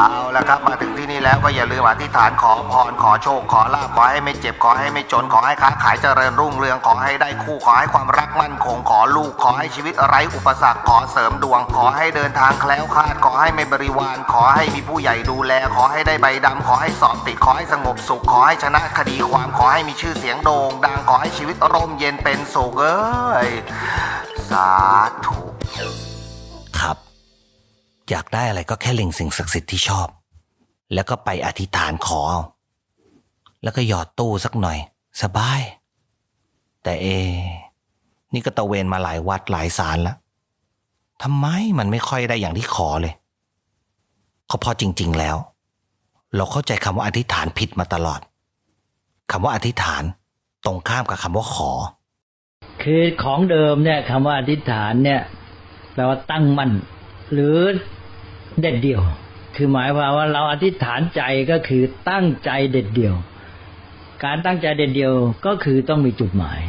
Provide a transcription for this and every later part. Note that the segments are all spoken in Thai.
เอาละครับมาถึงที่นี่แล้วก็อย่าลืมอธิษฐานขอพรขอโชคขอลาภขอให้ไม่เจ็บขอให้ไม่จนขอให้ค้าขายเจริญรุ่งเรืองขอให้ได้คู่ขอให้ความรักมั่นคงขอลูกขอให้ชีวิตไร้อุปสรรคขอเสริมดวง ขอให้เดินทางแคล้วคลาดขอให้ไม่บริวาร ขอให้มีผู้ใหญ่ดูแล ขอให้ได้ใบดำขอให้สอบติดขอให้สงบสุข ขอให้ชนะคดีความขอให้มีชื่อเสียงโด่งดังขอให้ชีวิตร่มเย็นเป็นสุขเอ้ยสาธุ อยากได้อะไรก็แค่เล็งสิ่งศักดิ์สิทธิ์ที่ชอบ แล้วก็ไปอธิษฐานขอ แล้วก็หยอดตู้สักหน่อย สบาย แต่เอ นี่ก็ตะเวนมาหลายวัดหลายศาลแล้วทำไมมันไม่ค่อยได้อย่างที่ขอเลยก็เพราะจริง ๆแล้ว เราเข้าใจคำว่าอธิษฐานผิดมาตลอดคำว่าอธิษฐานตรงข้ามกับคำว่าขอ คือของเดิมเนี่ยคำว่าอธิษฐานเนี่ยแปลว่าตั้งมั่นหรือ เด็ดเดี่ยว คือหมายความว่าเราอธิษฐานใจก็คือตั้งใจเด็ดเดี่ยว การตั้งใจเด็ดเดี่ยวก็คือต้องมีจุดหมาย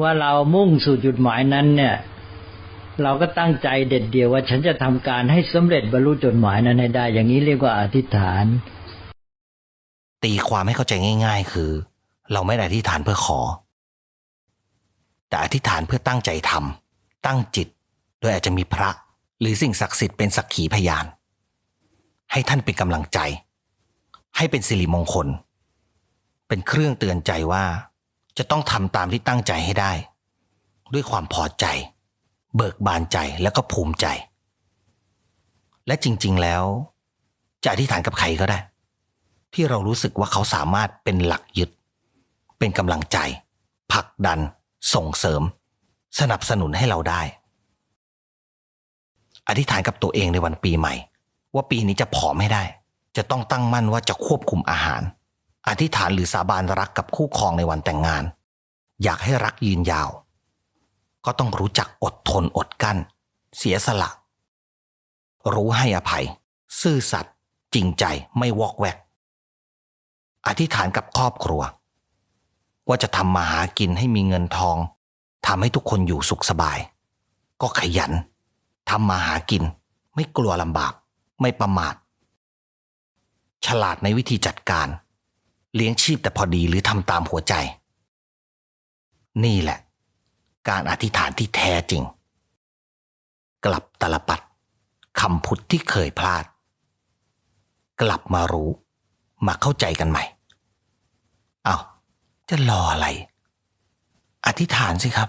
ว่าเรามุ่งสู่จุดหมายนั้นเนี่ย เราก็ตั้งใจเด็ดเดี่ยวว่าฉันจะทำการให้สำเร็จบรรลุจุดหมายนั้นให้ได้ อย่างนี้เรียกว่าอธิษฐาน ตีความให้เข้าใจง่าย ๆ คือ เราไม่ได้อธิษฐานเพื่อขอ แต่อธิษฐานเพื่อตั้งใจทำตั้งจิต โดยอาจจะมีพระ หรือสิ่งศักดิ์สิทธิ์เป็นสักขีพยาน ให้ท่านเป็นกำลังใจ ให้เป็นสิริมงคล เป็นเครื่องเตือนใจว่า จะต้องทำตามที่ตั้งใจให้ได้ ด้วยความพอใจ เบิกบานใจแล้วก็ภูมิใจ และจริง ๆ แล้ว จะอธิษฐานกับใครก็ได้ ที่เรารู้สึกว่าเขาสามารถเป็นหลักยึด เป็นกำลังใจผลักดัน ส่งเสริม สนับสนุนให้เราได้ อธิษฐานกับตัวเองในวันปีใหม่ ว่าปีนี้จะผอมให้ได้ จะต้องตั้งมั่นว่าจะควบคุมอาหาร อธิษฐานหรือสาบานรักกับคู่ครองในวันแต่งงาน อยากให้รักยืนยาว ก็ต้องรู้จักอดทนอดกั้น เสียสละ รู้ให้อภัย ซื่อสัตย์จริงใจไม่วอกแวก อธิษฐานกับครอบครัว ว่าจะทำมาหากินให้มีเงินทองทำให้ทุกคนอยู่สุขสบาย ก็ขยัน ทำมาหากิน ไม่กลัวลำบาก ไม่ประมาท ฉลาดในวิธีจัดการ เลี้ยงชีพแต่พอดีหรือทำตามหัวใจ นี่แหละ การอธิษฐานที่แท้จริง กลับตลปัดคำพุทธที่เคยพลาด กลับมารู้มาเข้าใจกันใหม่ เอา้าจะรออะไร อธิษฐานสิครับ